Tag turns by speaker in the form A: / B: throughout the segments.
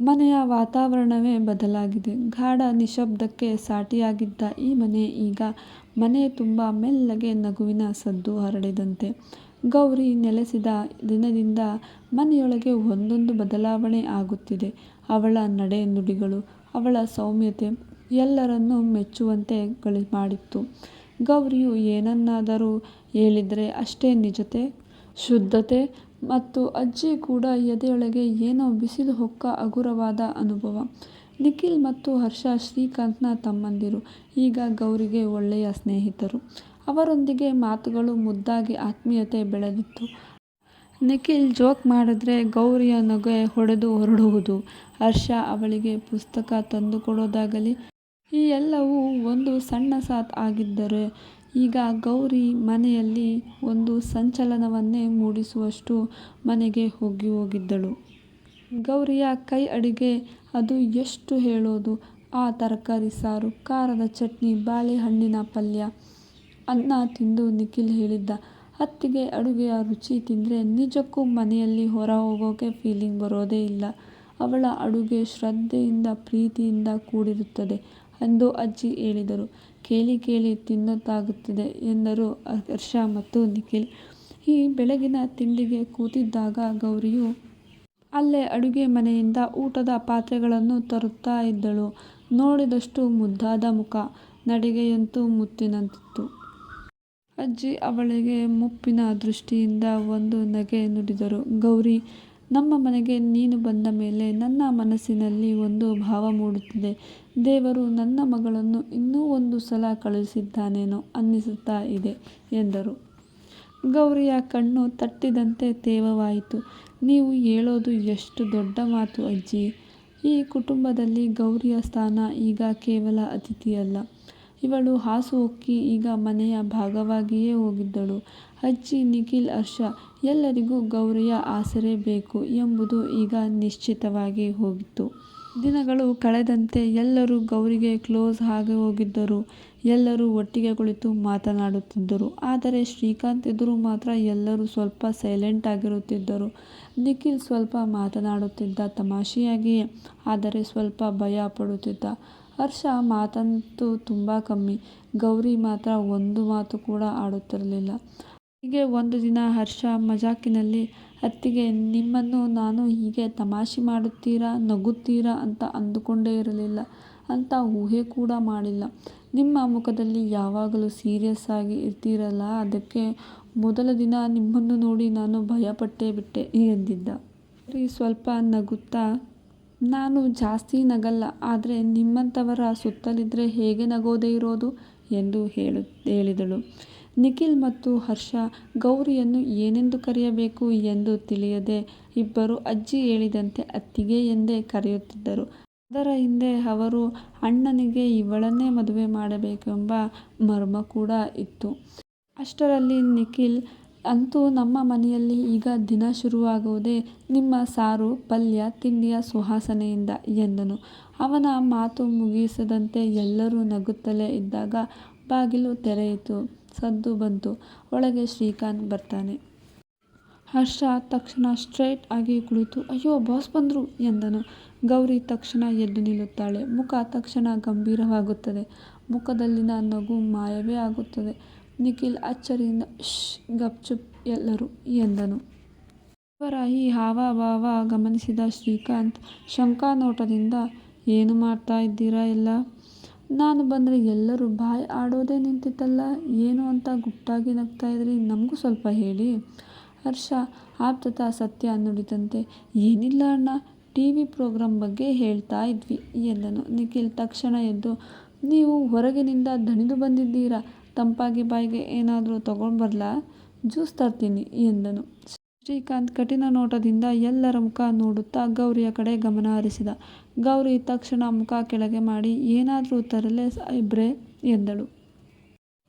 A: ಮನೆಯ ವಾತಾವರಣವೇ ಬದಲಾಗಿದೆ. ಗಾಢ ನಿಶಬ್ದಕ್ಕೆ ಸಾಟಿಯಾಗಿದ್ದ ಈ ಮನೆ ಈಗ ಮನೆ ತುಂಬ ಮೆಲ್ಲಗೆ ನಗುವಿನ ಸದ್ದು ಹರಡಿದಂತೆ. ಗೌರಿ ನೆಲೆಸಿದ ದಿನದಿಂದ ಮನೆಯೊಳಗೆ ಒಂದೊಂದು ಬದಲಾವಣೆ ಆಗುತ್ತಿದೆ. ಅವಳ ನಡೆ ನುಡಿಗಳು, ಅವಳ ಸೌಮ್ಯತೆ ಎಲ್ಲರನ್ನೂ ಮೆಚ್ಚುವಂತೆ ಮಾಡಿತ್ತು. ಗೌರಿಯು ಏನನ್ನಾದರೂ ಹೇಳಿದರೆ ಅಷ್ಟೇ ನಿಜತೆ, ಶುದ್ಧತೆ ಮತ್ತು ಅಜ್ಜಿ ಕೂಡ ಎದೆಯೊಳಗೆ ಏನೋ ಬಿಸಿಲು ಹೊಕ್ಕ ಹಗುರವಾದ ಅನುಭವ. ನಿಖಿಲ್ ಮತ್ತು ಹರ್ಷ ಶ್ರೀಕಾಂತ್ನ ತಮ್ಮಂದಿರು. ಈಗ ಗೌರಿಗೆ ಒಳ್ಳೆಯ ಸ್ನೇಹಿತರು. ಅವರೊಂದಿಗೆ ಮಾತುಗಳು ಮುದ್ದಾಗಿ ಆತ್ಮೀಯತೆ ಬೆಳೆದಿತ್ತು. ನಿಖಿಲ್ ಜೋಕ್ ಮಾಡಿದ್ರೆ ಗೌರಿಯ ನಗೆ ಹೊಡೆದು ಹೊರಡುವುದು. ಹರ್ಷ ಅವಳಿಗೆ ಪುಸ್ತಕ ತಂದುಕೊಡೋದಾಗಲಿ ಈ ಎಲ್ಲವೂ ಒಂದು ಸಣ್ಣ ಸಾತ್ ಆಗಿದ್ದರೆ ಈಗ ಗೌರಿ ಮನೆಯಲ್ಲಿ ಒಂದು ಸಂಚಲನವನ್ನೇ ಮೂಡಿಸುವಷ್ಟು ಮನೆಗೆ ಹಿಗ್ಗಿಹೋಗಿದ್ದಳು. ಗೌರಿಯ ಕೈ ಅಡಿಗೆ ಅದು ಎಷ್ಟು ಹೇಳೋದು. ಆ ತರಕಾರಿ ಸಾರು, ಖಾರದ ಚಟ್ನಿ, ಬಾಳೆಹಣ್ಣಿನ ಪಲ್ಯ. ಅನ್ನ ತಿಂದು ನಿಖಿಲ್ ಹೇಳಿದ್ದ ಅತ್ತಿಗೆ ಅಡುಗೆಯ ರುಚಿ ತಿಂದರೆ ನಿಜಕ್ಕೂ ಮನೆಯಲ್ಲಿ ಹೊರ ಹೋಗೋಕೆ ಫೀಲಿಂಗ್ ಬರೋದೇ ಇಲ್ಲ. ಅವಳ ಅಡುಗೆ ಶ್ರದ್ಧೆಯಿಂದ ಪ್ರೀತಿಯಿಂದ ಕೂಡಿರುತ್ತದೆ ಎಂದು ಅಜ್ಜಿ ಹೇಳಿದರು. ಕೇಳಿ ಕೇಳಿ ತಿನ್ನೋತಾಗುತ್ತಿದೆ ಎಂದರು ಹರ್ಷ ಮತ್ತು ನಿಖಿಲ್. ಈ ಬೆಳಗಿನ ತಿಂಡಿಗೆ ಕೂತಿದ್ದಾಗ ಗೌರಿಯು ಅಲ್ಲೇ ಅಡುಗೆ ಮನೆಯಿಂದ ಊಟದ ಪಾತ್ರೆಗಳನ್ನು ತರುತ್ತಾ ಇದ್ದಳು. ನೋಡಿದಷ್ಟು ಮುದ್ದಾದ ಮುಖ, ನಡಿಗೆಯಂತೂ ಮುತ್ತಿನಂತಿತ್ತು. ಅಜ್ಜಿ ಅವಳಿಗೆ ಮುಪ್ಪಿನ ದೃಷ್ಟಿಯಿಂದ ಒಂದು ನಗೆ ನುಡಿದರು. ಗೌರಿ, ನಮ್ಮ ಮನೆಗೆ ನೀನು ಬಂದ ಮೇಲೆ ನನ್ನ ಮನಸ್ಸಿನಲ್ಲಿ ಒಂದು ಭಾವ ಮೂಡುತ್ತಿದೆ. ದೇವರು ನನ್ನ ಮಗಳನ್ನು ಇನ್ನೂ ಒಂದು ಸಲ ಕಳುಹಿಸಿದ್ದಾನೇನೋ ಅನ್ನಿಸುತ್ತಾ ಇದೆ ಎಂದರು. ಗೌರಿಯ ಕಣ್ಣು ತಟ್ಟಿದಂತೆ ತೇವವಾಯಿತು. ನೀವು ಹೇಳೋದು ಎಷ್ಟು ದೊಡ್ಡ ಮಾತು ಅಜ್ಜಿ. ಈ ಕುಟುಂಬದಲ್ಲಿ ಗೌರಿಯ ಸ್ಥಾನ ಈಗ ಕೇವಲ ಅತಿಥಿಯಲ್ಲ. ಇವಳು ಹಾಸು ಹೊಕ್ಕಿ ಈಗ ಮನೆಯ ಭಾಗವಾಗಿಯೇ ಹೋಗಿದ್ದಳು. ಅಜ್ಜಿ, ನಿಖಿಲ್, ಹರ್ಷ ಎಲ್ಲರಿಗೂ ಗೌರಿಯ ಆಸರೆ ಬೇಕು ಎಂಬುದು ಈಗ ನಿಶ್ಚಿತವಾಗಿ ಹೋಗಿತ್ತು. ದಿನಗಳು ಕಳೆದಂತೆ ಎಲ್ಲರೂ ಗೌರಿಗೆ ಕ್ಲೋಸ್ ಆಗಿ ಹೋಗಿದ್ದರು ಎಲ್ಲರೂ ಒಟ್ಟಿಗೆ ಕುಳಿತು ಮಾತನಾಡುತ್ತಿದ್ದರು. ಆದರೆ ಶ್ರೀಕಾಂತ್ ಎದುರು ಮಾತ್ರ ಎಲ್ಲರೂ ಸ್ವಲ್ಪ ಸೈಲೆಂಟ್ ಆಗಿರುತ್ತಿದ್ದರು. ನಿಖಿಲ್ ಸ್ವಲ್ಪ ಮಾತನಾಡುತ್ತಿದ್ದ ತಮಾಷೆಯಾಗಿಯೇ. ಆದರೆ ಸ್ವಲ್ಪ ಭಯ ಪಡುತ್ತಿದ್ದ. ಹರ್ಷ ಮಾತಂತೂ ತುಂಬ ಕಮ್ಮಿ. ಗೌರಿ ಮಾತ್ರ ಒಂದು ಮಾತು ಕೂಡ ಆಡುತ್ತಿರಲಿಲ್ಲ. ಹೀಗೆ ಒಂದು ದಿನ ಹರ್ಷ ಮಜಾಕಿನಲ್ಲಿ ಅತ್ತಿಗೆ ನಿಮ್ಮನ್ನು ನಾನು ಹೀಗೆ ತಮಾಷೆ ಮಾಡುತ್ತೀರಾ, ನಗುತ್ತೀರಾ ಅಂತ ಅಂದುಕೊಂಡೇ ಇರಲಿಲ್ಲ ಅಂತ ಊಹೆ ಕೂಡ ಮಾಡಿಲ್ಲ. ನಿಮ್ಮ ಮುಖದಲ್ಲಿ ಯಾವಾಗಲೂ ಸೀರಿಯಸ್ ಆಗಿ ಇರ್ತೀರಲ್ಲ ಅದಕ್ಕೆ ಮೊದಲ ದಿನ ನಿಮ್ಮನ್ನು ನೋಡಿ ನಾನು ಭಯಪಟ್ಟೇ ಬಿಟ್ಟೆ ಎಂದಿದ್ದ. ಸ್ವಲ್ಪ ನಗುತ್ತಾ ನಾನು ಜಾಸ್ತಿ ನಗಲ್ಲ, ಆದರೆ ನಿಮ್ಮಂಥವರ ಸುತ್ತಲಿದ್ದರೆ ಹೇಗೆ ನಗೋದೇ ಇರೋದು ಎಂದು ಹೇಳು, ಹೇಳಿದಳು. ನಿಖಿಲ್ ಮತ್ತು ಹರ್ಷ, ಗೌರಿಯನ್ನು ಏನೆಂದು ಕರೆಯಬೇಕು ಎಂದು ತಿಳಿಯದೆ ಇಬ್ಬರು ಅಜ್ಜಿ ಹೇಳಿದಂತೆ ಅತ್ತಿಗೆ ಎಂದೇ ಕರೆಯುತ್ತಿದ್ದರು. ಅದರ ಹಿಂದೆ ಅವರು, ಅಣ್ಣನಿಗೆ ಇವಳನ್ನೇ ಮದುವೆ ಮಾಡಬೇಕೆಂಬ ಮರ್ಮ ಕೂಡ ಇತ್ತು. ಅಷ್ಟರಲ್ಲಿ ನಿಖಿಲ್ ಅಂತೂ ನಮ್ಮ ಮನೆಯಲ್ಲಿ ಈಗ ದಿನ ಶುರುವಾಗುವುದೇ ನಿಮ್ಮ ಸಾರು, ಪಲ್ಯ, ತಿಂಡಿಯ ಸುಹಾಸನೆಯಿಂದ ಎಂದನು. ಅವನ ಮಾತು ಮುಗಿಸದಂತೆ ಎಲ್ಲರೂ ನಗುತ್ತಲೇ ಇದ್ದಾಗ ಬಾಗಿಲು ತೆರೆಯಿತು. ಸದ್ದು ಬಂತು. ಒಳಗೆ ಶ್ರೀಕಾಂತ್ ಬರ್ತಾನೆ. ಹರ್ಷ ತಕ್ಷಣ ಸ್ಟ್ರೈಟ್ ಆಗಿ ಕುಳಿತು ಅಯ್ಯೋ ಬಾಸ್ ಬಂದರು ಎಂದನು. ಗೌರಿ ತಕ್ಷಣ ಎದ್ದು ನಿಲ್ಲುತ್ತಾಳೆ. ಮುಖ ತಕ್ಷಣ ಗಂಭೀರವಾಗುತ್ತದೆ. ಮುಖದಲ್ಲಿನ ನಗು ಮಾಯವೇ ಆಗುತ್ತದೆ. ನಿಖಿಲ್ ಅಚ್ಚರಿಯಿಂದ ಶ್ ಗಪ್ಚುಪ್ ಎಲ್ಲರೂ ಎಂದನು. ಇವರ ಈ ಹಾವಭಾವ ಗಮನಿಸಿದ ಶ್ರೀಕಾಂತ್ ಶಂಕಾನೋಟದಿಂದ ಏನು ಮಾಡ್ತಾ ಇದ್ದೀರಾ ಎಲ್ಲ. ನಾನು ಬಂದರೆ ಎಲ್ಲರೂ ಬಾಯ್ ಆಡೋದೇ ನಿಂತಿತ್ತಲ್ಲ, ಏನು ಅಂತ ಗುಟ್ಟಾಗಿ ನಗ್ತಾ ಇದ್ರಿ, ನಮಗೂ ಸ್ವಲ್ಪ ಹೇಳಿ. ಹರ್ಷ, ಆಪ್ತತ ಸತ್ಯ ನುಡಿದಂತೆ, ಏನಿಲ್ಲ ಅಣ್ಣ ಟಿ ವಿ ಪ್ರೋಗ್ರಾಮ್ ಬಗ್ಗೆ ಹೇಳ್ತಾ ಇದ್ವಿ ಎಂದನು. ನಿಖಿಲ್ ತಕ್ಷಣ ಎದ್ದು, ನೀವು ಹೊರಗಿನಿಂದ ದಣಿದು ಬಂದಿದ್ದೀರಾ ತಂಪಾಗಿ ಬಾಯಿಗೆ ಏನಾದರೂ ತಗೊಂಡು ಬರ್ಲಾ, ಜ್ಯೂಸ್ ತರ್ತೀನಿ ಎಂದನು. ಶ್ರೀಕಾಂತ್ ಕಠಿಣ ನೋಟದಿಂದ ಎಲ್ಲರ ಮುಖ ನೋಡುತ್ತಾ ಗೌರಿಯ ಕಡೆ ಗಮನ ಹರಿಸಿದ. ಗೌರಿ ತಕ್ಷಣ ಮುಖ ಕೆಳಗೆ ಮಾಡಿ ಏನಾದರೂ ತರಲೇ ಸಾಹೇಬ್ರೆ ಎಂದಳು.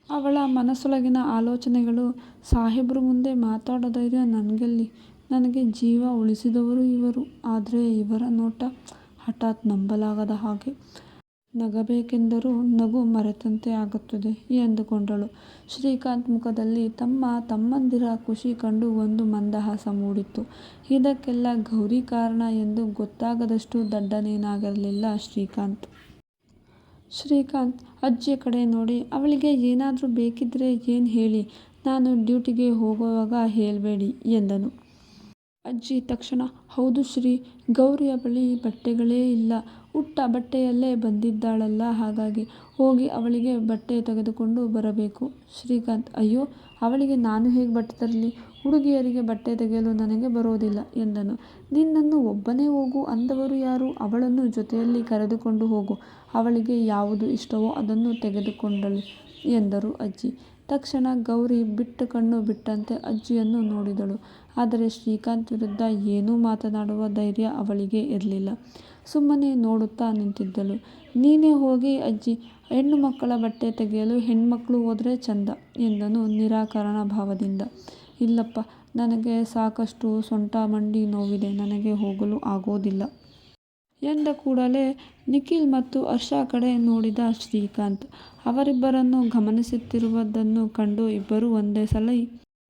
A: ಅವಳ ಮನಸ್ಸೊಳಗಿನ ಆಲೋಚನೆಗಳು ಸಾಹೇಬ್ರ ಮುಂದೆ ಮಾತಾಡೋ ಧೈರ್ಯ ನಂಗೆಲ್ಲಿ, ನನಗೆ ಜೀವ ಉಳಿಸಿದವರು ಇವರು ಆದರೆ ಇವರ ನೋಟ ಹಠಾತ್ ನಂಬಲಾಗದ ಹಾಗೆ. ನಗಬೇಕೆಂದರೂ ನಗು ಮರೆತಂತೆ ಆಗುತ್ತದೆ ಎಂದುಕೊಂಡಳು. ಶ್ರೀಕಾಂತ್ ಮುಖದಲ್ಲಿ ತಮ್ಮ ತಮ್ಮಂದಿರ ಖುಷಿ ಕಂಡು ಒಂದು ಮಂದಹಾಸ ಮೂಡಿತ್ತು. ಇದಕ್ಕೆಲ್ಲ ಗೌರಿ ಕಾರಣ ಎಂದು ಗೊತ್ತಾಗದಷ್ಟು ದಡ್ಡನೇನಾಗಿರಲಿಲ್ಲ ಶ್ರೀಕಾಂತ್. ಶ್ರೀಕಾಂತ್ ಅಜ್ಜಿಯ ಕಡೆ ನೋಡಿ ಅವಳಿಗೆ ಏನಾದರೂ ಬೇಕಿದ್ರೆ ಏನು ಹೇಳಿ ನಾನು ಡ್ಯೂಟಿಗೆ ಹೋಗುವಾಗ ಹೇಳಬೇಡಿ ಎಂದನು. ಅಜ್ಜಿ ತಕ್ಷಣ ಹೌದು ಶ್ರೀ, ಗೌರಿಯ ಬಳಿ ಬಟ್ಟೆಗಳೇ ಇಲ್ಲ. ಉಟ್ಟ ಬಟ್ಟೆಯಲ್ಲೇ ಬಂದಿದ್ದಾಳಲ್ಲ, ಹಾಗಾಗಿ. ಹೋಗಿ ಅವಳಿಗೆ ಬಟ್ಟೆ ತೆಗೆದುಕೊಂಡು ಬರಬೇಕು. ಶ್ರೀಕಾಂತ್, ಅಯ್ಯೋ, ಅವಳಿಗೆ ನಾನು ಹೇಗೆ ಬಟ್ಟೆ ತರಲಿ. ಹುಡುಗಿಯರಿಗೆ ಬಟ್ಟೆ ತೆಗೆಯಲು ನನಗೆ ಬರೋದಿಲ್ಲ ಎಂದನು. ನಿನ್ನನ್ನು ಒಬ್ಬನೇ ಹೋಗು, ಅಂದವರು ಯಾರು. ಅವಳನ್ನು ಜೊತೆಯಲ್ಲಿ ಕರೆದುಕೊಂಡು ಹೋಗು. ಅವಳಿಗೆ ಯಾವುದು ಇಷ್ಟವೋ ಅದನ್ನು ತೆಗೆದುಕೊಂಡಳು ಎಂದರು ಅಜ್ಜಿ. ತಕ್ಷಣ ಗೌರಿ ಬಿಟ್ಟ ಕಣ್ಣು ಬಿಟ್ಟಂತೆ ಅಜ್ಜಿಯನ್ನು ನೋಡಿದಳು. ಆದರೆ ಶ್ರೀಕಾಂತ್ ವಿರುದ್ಧ ಏನೂ ಮಾತನಾಡುವ ಧೈರ್ಯ ಅವಳಿಗೆ ಇರ್ಲಿಲ್ಲ. ಸುಮ್ಮನೆ ನೋಡುತ್ತಾ ನಿಂತಿದ್ದಳು. ನೀನೇ ಹೋಗಿ ಅಜ್ಜಿ, ಹೆಣ್ಣು ಮಕ್ಕಳ ಬಟ್ಟೆ ತೆಗೆಯಲು ಹೆಣ್ಮಕ್ಳು ಹೋದರೆ ಚಂದ ಎಂದನು ನಿರಾಕರಣ ಭಾವದಿಂದ. ಇಲ್ಲಪ್ಪ ನನಗೆ ಸಾಕಷ್ಟು ಸೊಂಟ ಮಂಡಿ ನೋವಿದೆ ನನಗೆ ಹೋಗಲು ಆಗೋದಿಲ್ಲ. ಎಂದ ಕೂಡಲೇ ನಿಖಿಲ್ ಮತ್ತು ಹರ್ಷ ಕಡೆ ನೋಡಿದ ಶ್ರೀಕಾಂತ್. ಅವರಿಬ್ಬರನ್ನು ಗಮನಿಸುತ್ತಿರುವುದನ್ನು ಕಂಡು ಇಬ್ಬರೂ ಒಂದೇ ಸಲ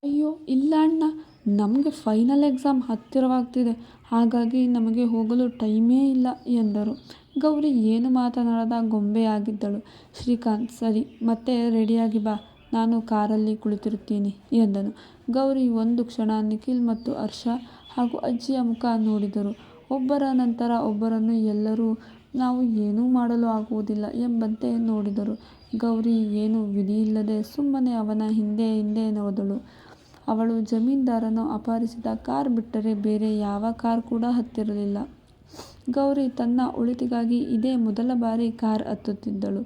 A: ಅಯ್ಯೋ ಇಲ್ಲ ಅಣ್ಣ, ನಮ್ಗೆ ಫೈನಲ್ ಎಕ್ಸಾಮ್ ಹತ್ತಿರವಾಗ್ತಿದೆ. ಹಾಗಾಗಿ ನಮಗೆ ಹೋಗಲು ಟೈಮೇ ಇಲ್ಲ ಎಂದರು. ಗೌರಿ ಏನು ಮಾತನಾಡದ ಗೊಂಬೆಯಾಗಿದ್ದಳು. ಶ್ರೀಕಾಂತ್ ಸರಿ ಮತ್ತೆ ರೆಡಿಯಾಗಿ ಬಾ, ನಾನು ಕಾರಲ್ಲಿ ಕುಳಿತಿರುತ್ತೀನಿ ಎಂದನು. ಗೌರಿ ಒಂದು ಕ್ಷಣ ನಿಖಿಲ್ ಮತ್ತು ಹರ್ಷ ಹಾಗೂ ಅಜ್ಜಿಯ ಮುಖ ನೋಡಿದರು. ಒಬ್ಬರ ನಂತರ ಒಬ್ಬರನ್ನು ಎಲ್ಲರೂ ನಾವು ಏನೂ ಮಾಡಲು ಆಗುವುದಿಲ್ಲ ಎಂಬಂತೆ ನೋಡಿದರು. ಗೌರಿ ಏನೂ ವಿಧಿಯಿಲ್ಲದೆ ಸುಮ್ಮನೆ ಅವನ ಹಿಂದೆ ಹಿಂದೆ ಹೋದಳು. ಅವಳು ಜಮೀನ್ದಾರನು ಅಪಹರಿಸಿದ ಕಾರ್ ಬಿಟ್ಟರೆ ಬೇರೆ ಯಾವ ಕಾರ್ ಕೂಡ ಹತ್ತಿರಲಿಲ್ಲ. ಗೌರಿ ತನ್ನ ಉಳಿತಿಗಾಗಿ ಇದೇ ಮೊದಲ ಬಾರಿ ಕಾರ್ ಹತ್ತುತ್ತಿದ್ದಳು.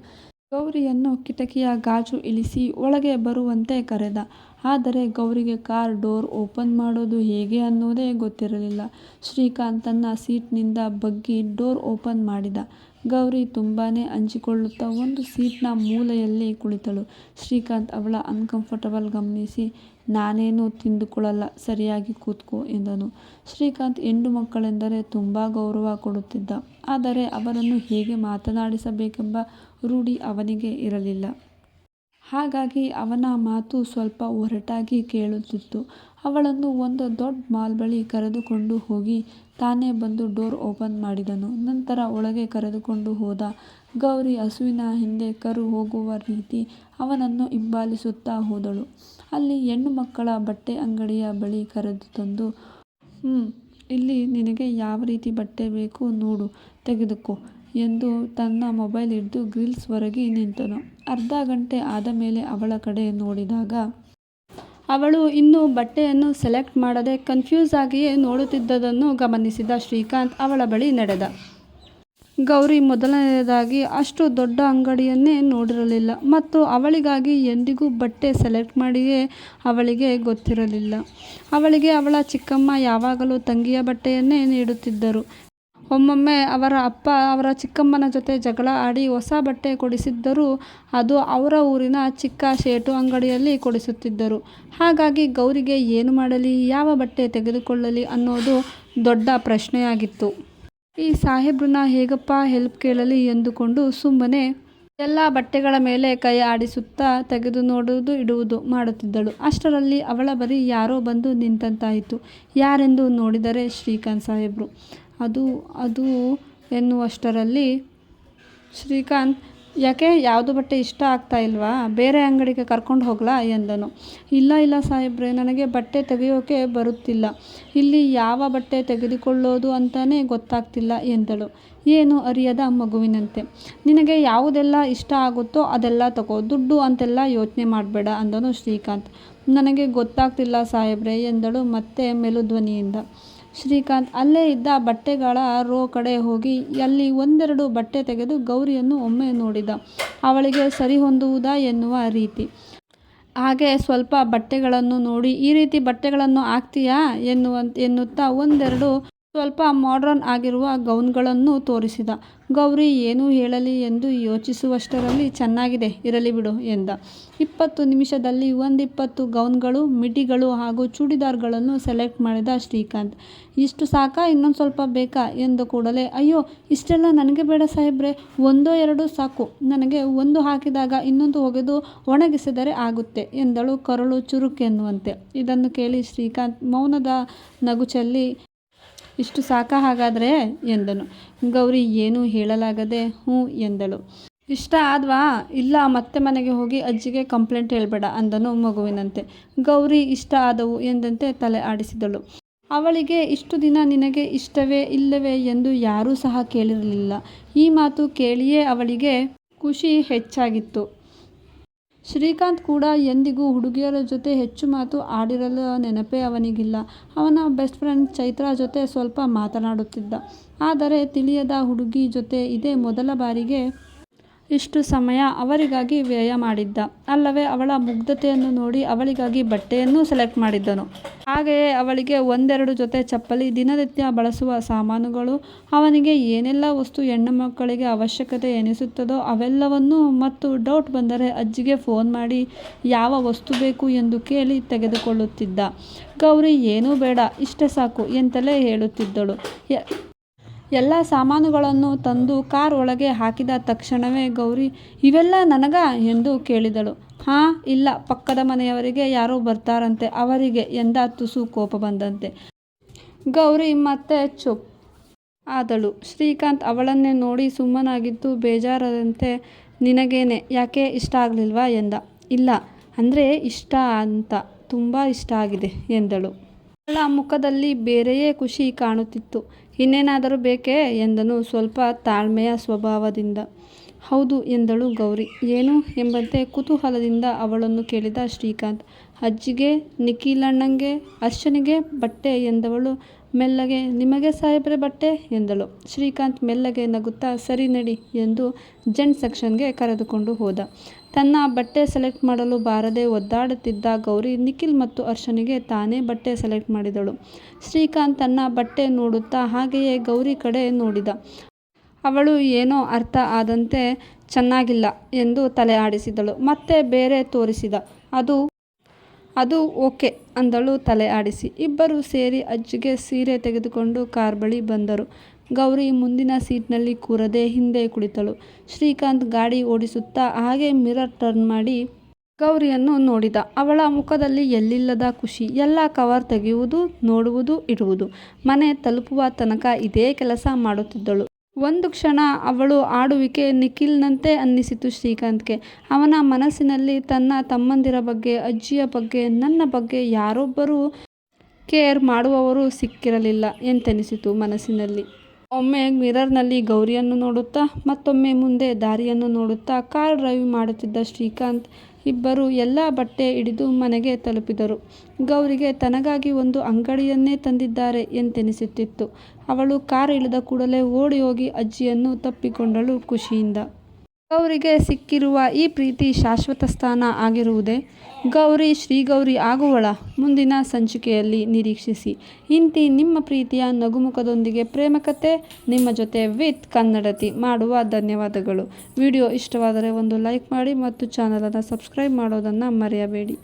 A: ಗೌರಿಯನ್ನು ಕಿಟಕಿಯ ಗಾಜು ಇಳಿಸಿ ಒಳಗೆ ಬರುವಂತೆ ಕರೆದ. ಆದರೆ ಗೌರಿಗೆ ಕಾರ್ ಡೋರ್ ಓಪನ್ ಮಾಡೋದು ಹೇಗೆ ಅನ್ನೋದೇ ಗೊತ್ತಿರಲಿಲ್ಲ. ಶ್ರೀಕಾಂತ್ ತನ್ನ ಸೀಟ್ನಿಂದ ಬಗ್ಗಿ ಡೋರ್ ಓಪನ್ ಮಾಡಿದ. ಗೌರಿ ತುಂಬಾನೇ ಅಂಚಿಕೊಳ್ಳುತ್ತಾ ಒಂದು ಸೀಟ್ನ ಮೂಲೆಯಲ್ಲಿ ಕುಳಿತಳು. ಶ್ರೀಕಾಂತ್ ಅವಳ ಅನ್ಕಂಫರ್ಟಬಲ್ ಗಮನಿಸಿ, ನಾನೇನು ತಿಂದುಕೊಳ್ಳಲ್ಲ, ಸರಿಯಾಗಿ ಕೂತ್ಕೋ ಎಂದನು. ಶ್ರೀಕಾಂತ್ ಹೆಣ್ಣು ಮಕ್ಕಳೆಂದರೆ ತುಂಬ ಗೌರವ ಕೊಡುತ್ತಿದ್ದ. ಆದರೆ ಅವರನ್ನು ಹೇಗೆ ಮಾತನಾಡಿಸಬೇಕೆಂಬ ರೂಢಿ ಅವನಿಗೆ ಇರಲಿಲ್ಲ. ಹಾಗಾಗಿ ಅವನ ಮಾತು ಸ್ವಲ್ಪ ಒರಟಾಗಿ ಕೇಳುತ್ತಿತ್ತು. ಅವಳನ್ನು ಒಂದು ದೊಡ್ಡ ಮಾಲ್ ಬಳಿ ಕರೆದುಕೊಂಡು ಹೋಗಿ ತಾನೇ ಬಂದು ಡೋರ್ ಓಪನ್ ಮಾಡಿದನು. ನಂತರ ಒಳಗೆ ಕರೆದುಕೊಂಡು ಹೋದ. ಗೌರಿ ಹಸುವಿನ ಹಿಂದೆ ಕರು ಹೋಗುವ ರೀತಿ ಅವನನ್ನು ಹಿಂಬಾಲಿಸುತ್ತಾ ಹೋದಳು. ಅಲ್ಲಿ ಹೆಣ್ಣು ಮಕ್ಕಳ ಬಟ್ಟೆ ಅಂಗಡಿಯ ಬಳಿ ಕರೆದು ತಂದು ಹ್ಞೂ ಇಲ್ಲಿ ನಿನಗೆ ಯಾವ ರೀತಿ ಬಟ್ಟೆ ಬೇಕು ನೋಡು, ತೆಗೆದುಕೋ ಎಂದು ತನ್ನ ಮೊಬೈಲ್ ಹಿಡಿದು ಗ್ರಿಲ್ಸ್ ಹೊರಗೆ ನಿಂತನು. ಅರ್ಧ ಗಂಟೆ ಆದ ಮೇಲೆ ಅವಳ ಕಡೆ ನೋಡಿದಾಗ, ಅವಳು ಇನ್ನೂ ಬಟ್ಟೆಯನ್ನು ಸೆಲೆಕ್ಟ್ ಮಾಡದೆ ಕನ್ಫ್ಯೂಸ್ ಆಗಿಯೇ ನೋಡುತ್ತಿದ್ದದನ್ನು ಗಮನಿಸಿದ ಶ್ರೀಕಾಂತ್ ಅವಳ ಬಳಿ ನಡೆದ. ಗೌರಿ ಮೊದಲನೆಯದಾಗಿ, ಅಷ್ಟು ದೊಡ್ಡ ಅಂಗಡಿಯನ್ನೇ ನೋಡಿರಲಿಲ್ಲ ಮತ್ತು ಅವಳಿಗಾಗಿ ಎಂದಿಗೂ ಬಟ್ಟೆ ಸೆಲೆಕ್ಟ್ ಮಾಡಿಯೇ ಅವಳಿಗೆ ಗೊತ್ತಿರಲಿಲ್ಲ. ಅವಳಿಗೆ ಅವಳ ಚಿಕ್ಕಮ್ಮ ಯಾವಾಗಲೂ ತಂಗಿಯ ಬಟ್ಟೆಯನ್ನೇ ನೀಡುತ್ತಿದ್ದರು. ಒಮ್ಮೊಮ್ಮೆ ಅವರ ಅಪ್ಪ ಅವರ ಚಿಕ್ಕಮ್ಮನ ಜೊತೆ ಜಗಳ ಆಡಿ ಹೊಸ ಬಟ್ಟೆ ಕೊಡಿಸಿದ್ದರೂ ಅದು ಅವರ ಊರಿನ ಚಿಕ್ಕ ಶೇಟು ಅಂಗಡಿಯಲ್ಲಿ ಕೊಡಿಸುತ್ತಿದ್ದರು. ಹಾಗಾಗಿ ಗೌರಿಗೆ ಏನು ಮಾಡಲಿ, ಯಾವ ಬಟ್ಟೆ ತೆಗೆದುಕೊಳ್ಳಲಿ ಅನ್ನೋದು ದೊಡ್ಡ ಪ್ರಶ್ನೆಯಾಗಿತ್ತು. ಈ ಸಾಹೇಬ್ರನ್ನ ಹೇಗಪ್ಪ ಹೆಲ್ಪ್ ಕೇಳಲಿ ಎಂದುಕೊಂಡು ಸುಮ್ಮನೆ ಎಲ್ಲ ಬಟ್ಟೆಗಳ ಮೇಲೆ ಕೈ ಆಡಿಸುತ್ತಾ ತೆಗೆದು ನೋಡುವುದು ಇಡುವುದು ಮಾಡುತ್ತಿದ್ದಳು. ಅಷ್ಟರಲ್ಲಿ ಅವಳ ಬರಿ ಯಾರೋ ಬಂದು ನಿಂತಂತಾಯಿತು. ಯಾರೆಂದು ನೋಡಿದರೆ ಶ್ರೀಕಾಂತ್ ಸಾಹೇಬ್ರು. ಅದು ಅದು ಎನ್ನುವಷ್ಟರಲ್ಲಿ ಶ್ರೀಕಾಂತ್ ಯಾಕೆ ಯಾವುದು ಬಟ್ಟೆ ಇಷ್ಟ ಆಗ್ತಾ ಇಲ್ವಾ, ಬೇರೆ ಅಂಗಡಿಗೆ ಕರ್ಕೊಂಡು ಹೋಗ್ಲಾ ಎಂದನು. ಇಲ್ಲ ಇಲ್ಲ ಸಾಹೇಬ್ರೆ ನನಗೆ ಬಟ್ಟೆ ತೆಗೆಯೋಕೆ ಬರುತ್ತಿಲ್ಲ. ಇಲ್ಲಿ ಯಾವ ಬಟ್ಟೆ ತೆಗೆದುಕೊಳ್ಳೋದು ಅಂತಲೇ ಗೊತ್ತಾಗ್ತಿಲ್ಲ ಎಂದಳು ಏನು ಅರಿಯದ ಮಗುವಿನಂತೆ. ನಿನಗೆ ಯಾವುದೆಲ್ಲ ಇಷ್ಟ ಆಗುತ್ತೋ ಅದೆಲ್ಲ ತಗೋ, ದುಡ್ಡು ಅಂತೆಲ್ಲ ಯೋಚನೆ ಮಾಡಬೇಡ ಅಂದನು ಶ್ರೀಕಾಂತ್. ನನಗೆ ಗೊತ್ತಾಗ್ತಿಲ್ಲ ಸಾಹೇಬ್ರೆ ಎಂದಳು ಮತ್ತೆ ಮೆಲುಧ್ವನಿಯಿಂದ. ಶ್ರೀಕಾಂತ್ ಅಲ್ಲೇ ಇದ್ದ ಬಟ್ಟೆಗಳ ರೋ ಕಡೆ ಹೋಗಿ ಅಲ್ಲಿ ಒಂದೆರಡು ಬಟ್ಟೆ ತೆಗೆದು ಗೌರಿಯನ್ನು ಒಮ್ಮೆ ನೋಡಿದ. ಅವಳಿಗೆ ಸರಿ ಹೊಂದುವುದಾ ಎನ್ನುವ ರೀತಿ. ಹಾಗೆ ಸ್ವಲ್ಪ ಬಟ್ಟೆಗಳನ್ನು ನೋಡಿ, ಈ ರೀತಿ ಬಟ್ಟೆಗಳನ್ನು ಹಾಕ್ತೀಯಾ ಎನ್ನುತ್ತಾ ಒಂದೆರಡು ಸ್ವಲ್ಪ ಮಾಡ್ರನ್ ಆಗಿರುವ ಗೌನ್ಗಳನ್ನು ತೋರಿಸಿದ. ಗೌರಿ ಏನೂ ಹೇಳಲಿ ಎಂದು ಯೋಚಿಸುವಷ್ಟರಲ್ಲಿ ಚೆನ್ನಾಗಿದೆ, ಇರಲಿ ಬಿಡು ಎಂದ. ಇಪ್ಪತ್ತು ನಿಮಿಷದಲ್ಲಿ ಒಂದಿಪ್ಪತ್ತು ಗೌನ್ಗಳು, ಮಿಡಿಗಳು ಹಾಗೂ ಚೂಡಿದಾರ್ಗಳನ್ನು ಸೆಲೆಕ್ಟ್ ಮಾಡಿದ ಶ್ರೀಕಾಂತ್. ಇಷ್ಟು ಸಾಕಾ, ಇನ್ನೊಂದು ಸ್ವಲ್ಪ ಬೇಕಾ ಎಂದ ಕೂಡಲೇ, ಅಯ್ಯೋ, ಇಷ್ಟೆಲ್ಲ ನನಗೆ ಬೇಡ ಸಾಹೇಬ್ರೆ, ಒಂದೋ ಎರಡು ಸಾಕು. ನನಗೆ ಒಂದು ಹಾಕಿದಾಗ ಇನ್ನೊಂದು ಒಗೆದು ಒಣಗಿಸಿದರೆ ಆಗುತ್ತೆ, ಎಂದಳು ಕರಳು ಚುರುಕೆ ಎನ್ನುವಂತೆ ಇದನ್ನು ಕೇಳಿ ಶ್ರೀಕಾಂತ್ ಮೌನದ ನಗು ಚೆಲ್ಲಿ ಇಷ್ಟು ಸಾಕ ಹಾಗಾದರೆ? ಎಂದನು. ಗೌರಿ ಏನೂ ಹೇಳಲಾಗದೆ ಹ್ಞೂ ಎಂದಳು. ಇಷ್ಟ ಆದ್ವಾ? ಇಲ್ಲ, ಮತ್ತೆ ಮನೆಗೆ ಹೋಗಿ ಅಜ್ಜಿಗೆ ಕಂಪ್ಲೇಂಟ್ ಹೇಳ್ಬೇಡ ಅಂದನು ಮಗುವಿನಂತೆ. ಗೌರಿ ಇಷ್ಟ ಆದವು ಎಂದಂತೆ ತಲೆ ಆಡಿಸಿದಳು. ಅವಳಿಗೆ ಇಷ್ಟು ದಿನ ನಿನಗೆ ಇಷ್ಟವೇ ಇಲ್ಲವೇ ಎಂದು ಯಾರೂ ಸಹ ಕೇಳಿರಲಿಲ್ಲ. ಈ ಮಾತು ಕೇಳಿಯೇ ಅವಳಿಗೆ ಖುಷಿ ಹೆಚ್ಚಾಗಿತ್ತು. ಶ್ರೀಕಾಂತ್ ಕೂಡ ಎಂದಿಗೂ ಹುಡುಗಿಯರ ಜೊತೆ ಹೆಚ್ಚು ಮಾತು ಆಡಿರಲು ನೆನಪೇ ಅವನಿಗಿಲ್ಲ. ಅವನ ಬೆಸ್ಟ್ ಫ್ರೆಂಡ್ ಚೈತ್ರಾ ಜೊತೆ ಸ್ವಲ್ಪ ಮಾತನಾಡುತ್ತಿದ್ದ. ಆದರೆ ತಿಳಿಯದ ಹುಡುಗಿ ಜೊತೆ ಇದೇ ಮೊದಲ ಬಾರಿಗೆ ಇಷ್ಟು ಸಮಯ ಅವರಿಗಾಗಿ ವ್ಯಯ ಮಾಡಿದ್ದ. ಅಲ್ಲವೇ ಅವಳ ಮುಗ್ಧತೆಯನ್ನು ನೋಡಿ ಅವಳಿಗಾಗಿ ಬಟ್ಟೆಯನ್ನು ಸೆಲೆಕ್ಟ್ ಮಾಡಿದ್ದನು. ಹಾಗೆಯೇ ಅವಳಿಗೆ ಒಂದೆರಡು ಜೊತೆ ಚಪ್ಪಲಿ, ದಿನನಿತ್ಯ ಬಳಸುವ ಸಾಮಾನುಗಳು, ಅವನಿಗೆ ಏನೆಲ್ಲ ವಸ್ತು ಹೆಣ್ಣು ಮಕ್ಕಳಿಗೆ ಅವಶ್ಯಕತೆ ಎನಿಸುತ್ತದೋ ಅವೆಲ್ಲವನ್ನೂ ಮತ್ತು ಡೌಟ್ ಬಂದರೆ ಅಜ್ಜಿಗೆ ಫೋನ್ ಮಾಡಿ ಯಾವ ವಸ್ತು ಬೇಕು ಎಂದು ಕೇಳಿ ತೆಗೆದುಕೊಳ್ಳುತ್ತಿದ್ದ. ಗೌರಿ, ಏನೂ ಬೇಡ, ಇಷ್ಟೇ ಸಾಕು ಎಂತಲೇ ಹೇಳುತ್ತಿದ್ದಳು. ಎಲ್ಲ ಸಾಮಾನುಗಳನ್ನು ತಂದು ಕಾರ್ ಒಳಗೆ ಹಾಕಿದ ತಕ್ಷಣವೇ, ಗೌರಿ, ಇವೆಲ್ಲ ನನಗ ಎಂದು ಕೇಳಿದಳು. ಹಾಂ, ಇಲ್ಲ, ಪಕ್ಕದ ಮನೆಯವರಿಗೆ ಯಾರೋ ಬರ್ತಾರಂತೆ, ಅವರಿಗೆ ಎಂದ ತುಸು ಕೋಪ ಬಂದಂತೆ. ಗೌರಿ ಮತ್ತೆ ಚುಪ್ ಆದಳು. ಶ್ರೀಕಾಂತ್ ಅವಳನ್ನೇ ನೋಡಿ ಸುಮ್ಮನಾಗಿದ್ದು ಬೇಜಾರದಂತೆ ನಿನಗೇನೆ, ಯಾಕೆ ಇಷ್ಟ ಆಗಲಿಲ್ವಾ ಎಂದ. ಇಲ್ಲ, ಅಂದರೆ ಇಷ್ಟ ಅಂತ, ತುಂಬ ಇಷ್ಟ ಆಗಿದೆ ಎಂದಳು. ಅವಳ ಮುಖದಲ್ಲಿ ಬೇರೆಯೇ ಖುಷಿ ಕಾಣುತ್ತಿತ್ತು. ಇನ್ನೇನಾದರೂ ಬೇಕೇ ಎಂದನು ಸ್ವಲ್ಪ ತಾಳ್ಮೆಯ ಸ್ವಭಾವದಿಂದ. ಹೌದು ಎಂದಳು ಗೌರಿ. ಏನು ಎಂಬಂತೆ ಕುತೂಹಲದಿಂದ ಅವಳನ್ನು ಕೇಳಿದ ಶ್ರೀಕಾಂತ್, ಅಜ್ಜಿಗೆ, ನಿಖಿಲಣ್ಣಂಗೆ, ಅರ್ಶನಿಗೆ ಬಟ್ಟೆ ಎಂದವಳು ಮೆಲ್ಲಗೆ, ನಿಮಗೆ ಸಾಹೇಬ್ರೆ ಬಟ್ಟೆ? ಎಂದಳು. ಶ್ರೀಕಾಂತ್ ಮೆಲ್ಲಗೆ ನಗುತ್ತಾ, ಸರಿ ನಡಿ ಎಂದು ಜೆಂಟ್ ಸೆಕ್ಷನ್ಗೆ ಕರೆದುಕೊಂಡು ಹೋದ. ತನ್ನ ಬಟ್ಟೆ ಸೆಲೆಕ್ಟ್ ಮಾಡಲು ಬಾರದೆ ಒದ್ದಾಡುತ್ತಿದ್ದ ಗೌರಿ ನಿಖಿಲ್ ಮತ್ತು ಅರ್ಶನಿಗೆ ತಾನೇ ಬಟ್ಟೆ ಸೆಲೆಕ್ಟ್ ಮಾಡಿದಳು. ಶ್ರೀಕಾಂತ್ ತನ್ನ ಬಟ್ಟೆ ನೋಡುತ್ತಾ ಹಾಗೆಯೇ ಗೌರಿ ಕಡೆ ನೋಡಿದ. ಅವಳು ಏನೋ ಅರ್ಥ ಆದಂತೆ ಚೆನ್ನಾಗಿಲ್ಲ ಎಂದು ತಲೆ ಆಡಿಸಿದಳು. ಮತ್ತೆ ಬೇರೆ ತೋರಿಸಿದ. ಅದು ಅದು ಓಕೆ ಅಂದಳು ತಲೆ ಆಡಿಸಿ. ಇಬ್ಬರು ಸೇರಿ ಅಜ್ಜಿಗೆ ಸೀರೆ ತೆಗೆದುಕೊಂಡು ಕಾರ್ ಬಳಿ ಬಂದರು. ಗೌರಿ ಮುಂದಿನ ಸೀಟ್ನಲ್ಲಿ ಕೂರದೆ ಹಿಂದೆ ಕುಳಿತಳು. ಶ್ರೀಕಾಂತ್ ಗಾಡಿ ಓಡಿಸುತ್ತಾ ಹಾಗೆ ಮಿರರ್ ಟರ್ನ್ ಮಾಡಿ ಗೌರಿಯನ್ನು ನೋಡಿದ. ಅವಳ ಮುಖದಲ್ಲಿ ಎಲ್ಲಿಲ್ಲದ ಖುಷಿ. ಎಲ್ಲ ಕವರ್ ತೆಗೆಯುವುದು, ನೋಡುವುದು, ಇಡುವುದು. ಮನೆ ತಲುಪುವ ತನಕ ಇದೇ ಕೆಲಸ ಮಾಡುತ್ತಿದ್ದಳು. ಒಂದು ಕ್ಷಣ ಅವಳು ಆಡುವಿಕೆ ನಿಖಿಲ್ನಂತೆ ಅನ್ನಿಸಿತು ಶ್ರೀಕಾಂತ್ಗೆ. ಅವನ ಮನಸ್ಸಿನಲ್ಲಿ ತನ್ನ ತಮ್ಮಂದಿರ ಬಗ್ಗೆ, ಅಜ್ಜಿಯ ಬಗ್ಗೆ, ನನ್ನ ಬಗ್ಗೆ ಯಾರೊಬ್ಬರೂ ಕೇರ್ ಮಾಡುವವರು ಸಿಕ್ಕಿರಲಿಲ್ಲ ಎಂತೆನಿಸಿತು ಮನಸ್ಸಿನಲ್ಲಿ. ಒಮ್ಮೆ ಮಿರರ್ನಲ್ಲಿ ಗೌರಿಯನ್ನು ನೋಡುತ್ತಾ, ಮತ್ತೊಮ್ಮೆ ಮುಂದೆ ದಾರಿಯನ್ನು ನೋಡುತ್ತಾ ಕಾರ್ ಡ್ರೈವ್ ಮಾಡುತ್ತಿದ್ದ ಶ್ರೀಕಾಂತ್ ಇಬ್ಬರು ಎಲ್ಲ ಬಟ್ಟೆ ಹಿಡಿದು ಮನೆಗೆ ತಲುಪಿದರು. ಗೌರಿಗೆ ತನಗಾಗಿ ಒಂದು ಅಂಗಡಿಯನ್ನೇ ತಂದಿದ್ದಾರೆ ಎಂತೆನಿಸುತ್ತಿತ್ತು. ಅವಳು ಕಾರ್ ಇಳಿದ ಕೂಡಲೇ ಓಡಿ ಹೋಗಿ ಅಜ್ಜಿಯನ್ನು ತಪ್ಪಿಕೊಂಡಳು ಖುಷಿಯಿಂದ. ಗೌರಿಗೆ ಸಿಕ್ಕಿರುವ ಈ ಪ್ರೀತಿ ಶಾಶ್ವತ ಸ್ಥಾನ ಆಗಿರುವುದೇ. ಗೌರಿ ಶ್ರೀಗೌರಿ ಆಗುವಳ. ಮುಂದಿನ ಸಂಚಿಕೆಯಲ್ಲಿ ನಿರೀಕ್ಷಿಸಿ. ಇಂತಿ ನಿಮ್ಮ ಪ್ರೀತಿಯ ನಗುಮುಖದೊಂದಿಗೆ ಪ್ರೇಮಕತೆ ನಿಮ್ಮ ಜೊತೆ ವಿತ್ ಕನ್ನಡತಿ ಮಾಡುವ ಧನ್ಯವಾದಗಳು. ವಿಡಿಯೋ ಇಷ್ಟವಾದರೆ ಒಂದು ಲೈಕ್ ಮಾಡಿ ಮತ್ತು ಚಾನಲನ್ನು ಸಬ್ಸ್ಕ್ರೈಬ್ ಮಾಡೋದನ್ನು ಮರೆಯಬೇಡಿ.